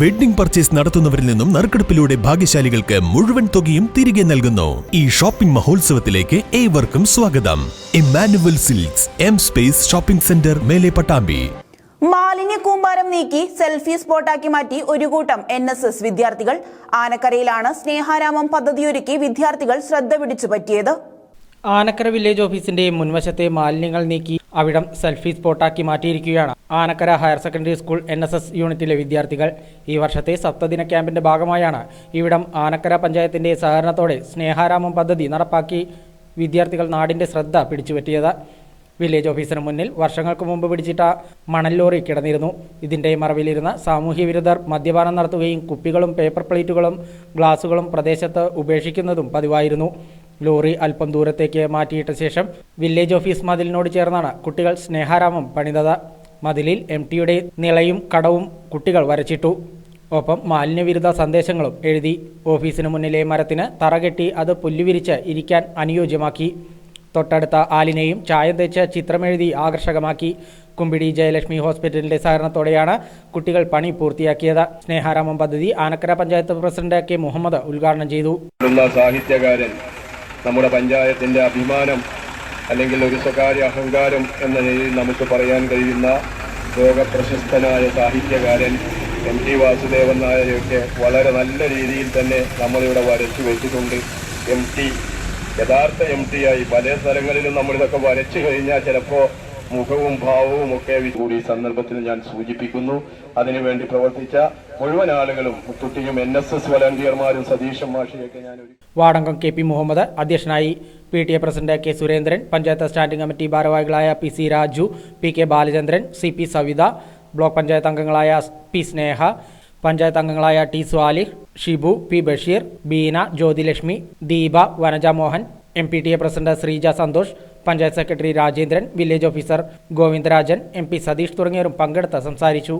Wedding purchase നടത്തുന്നവരിൽ നിന്നും നറുക്കെടുപ്പിലൂടെ ഭാഗ്യശാലികൾക്ക് മുഴുവൻ തുകയും തിരികെ നൽകുന്നു. ഈ ഷോപ്പിംഗ് മഹോത്സവത്തിലേക്ക് ഏവർക്കും സ്വാഗതം. Emmanuel silks M space shopping centre മേലെ പട്ടാമ്പി. മാലിന്യ കൂമ്പാരം നീക്കി സെൽഫി സ്പോട്ടാക്കി മാറ്റി ഒരു കൂട്ടം എൻ എസ് എസ് വിദ്യാർത്ഥികൾ. ആനക്കരയിലാണ് സ്നേഹാരാമം പദ്ധതിയൊരുക്കി വിദ്യാർത്ഥികൾ ശ്രദ്ധ പിടിച്ചു പറ്റിയത്. ആനക്കര വില്ലേജ് ഓഫീസിന്റെ മുൻവശത്തെ മാലിന്യങ്ങൾ നീക്കി അവിടം സെൽഫി സ്പോട്ടാക്കി മാറ്റിയിരിക്കുകയാണ്. Anakkara higher secondary school N S S യൂണിറ്റിലെ വിദ്യാർത്ഥികൾ ഈ വർഷത്തെ സപ്തദിന ക്യാമ്പിന്റെ ഭാഗമായാണ്. ഇവിടം ആനക്കര പഞ്ചായത്തിന്റെ സഹകരണത്തോടെ സ്നേഹാരാമം പദ്ധതി നടപ്പാക്കി വിദ്യാർത്ഥികൾ നാടിന്റെ ശ്രദ്ധ പിടിച്ചുപറ്റിയത്. വില്ലേജ് ഓഫീസിന് മുന്നിൽ വർഷങ്ങൾക്ക് മുമ്പ് പിടിച്ചിട്ട മണൽ ലോറി കിടന്നിരുന്നു. ഇതിന്റെ മറവിലിരുന്ന സാമൂഹ്യ വിരുദ്ധർ മദ്യപാനം നടത്തുകയും കുപ്പികളും പേപ്പർ പ്ലേറ്റുകളും ഗ്ലാസുകളും പ്രദേശത്ത് ഉപേക്ഷിക്കുന്നതും പതിവായിരുന്നു. ലോറി അല്പം ദൂരത്തേക്ക് മാറ്റിയിട്ട ശേഷം വില്ലേജ് ഓഫീസ് മതിലിനോട് ചേർന്നാണ് കുട്ടികൾ സ്നേഹാരാമം പണിതത്. മതിലിൽ എം ടിയുടെ നിളയും കടവും കുട്ടികൾ വരച്ചിട്ടു. ഒപ്പം മാലിന്യവിരുദ്ധ സന്ദേശങ്ങളും എഴുതി. ഓഫീസിന് മുന്നിലെ മരത്തിന് തറകെട്ടി അത് പുല്ലുവിരിച്ച് ഇരിക്കാൻ അനുയോജ്യമാക്കി. തൊട്ടടുത്ത ആലിനെയും ചായം തേച്ച് ചിത്രമെഴുതി ആകർഷകമാക്കി. കുമ്പിടി ജയലക്ഷ്മി ഹോസ്പിറ്റലിന്റെ സഹകരണത്തോടെയാണ് കുട്ടികൾ പണി പൂർത്തിയാക്കിയത്. സ്നേഹാരാമം പദ്ധതി ആനക്കര പഞ്ചായത്ത് പ്രസിഡന്റ് കെ മുഹമ്മദ് ഉദ്ഘാടനം ചെയ്തു. സാഹിത്യകാരൻ നമ്മുടെ പഞ്ചായത്തിന്റെ അഭിമാനം അല്ലെങ്കിൽ ഒരു സ്വകാര്യ അഹങ്കാരം എന്ന നിലയിൽ നമുക്ക് പറയാൻ കഴിയുന്ന ലോകപ്രശസ്തനായ സാഹിത്യകാരൻ എം ടി വാസുദേവൻ നായരെയൊക്കെ വളരെ നല്ല രീതിയിൽ തന്നെ നമ്മളിവിടെ വരച്ചു വെച്ചിട്ടുണ്ട്. എം ടി യഥാർത്ഥ എം ടി ആയി പല സ്ഥലങ്ങളിലും നമ്മളിതൊക്കെ വരച്ചു കഴിഞ്ഞാൽ ചിലപ്പോൾ മുഖവും ഭാവവും ഒക്കെ കൂടി സന്ദർഭത്തിൽ ഞാൻ സൂചിപ്പിക്കുന്നു. അതിനുവേണ്ടി പ്രവർത്തിച്ച മുഴുവൻ ആളുകളും മുത്തുട്ടിയും എൻ എസ് എസ് വളണ്ടിയർമാരും സതീശൻ മാഷിയൊക്കെ ഞാൻ വാർഡംഗം കെ പി മുഹമ്മദ് അധ്യക്ഷനായി P T A president K Surendran panchayat standing committee ഭാരവാഹികളായ P C Raju P K Balachandran C P Savitha block panchayat അംഗങ്ങളായ പി സ്നേഹ പഞ്ചായത്ത് അംഗങ്ങളായ T Swalih Shibu P Basheer Beena Jyothilakshmi Deepa Vanaja Mohan M P T A president Sreeja Santhosh panchayat secretary Rajendran village officer Govindarajan M Satheesh തുടങ്ങിയവരും പങ്കെടുത്ത് സംസാരിച്ചു.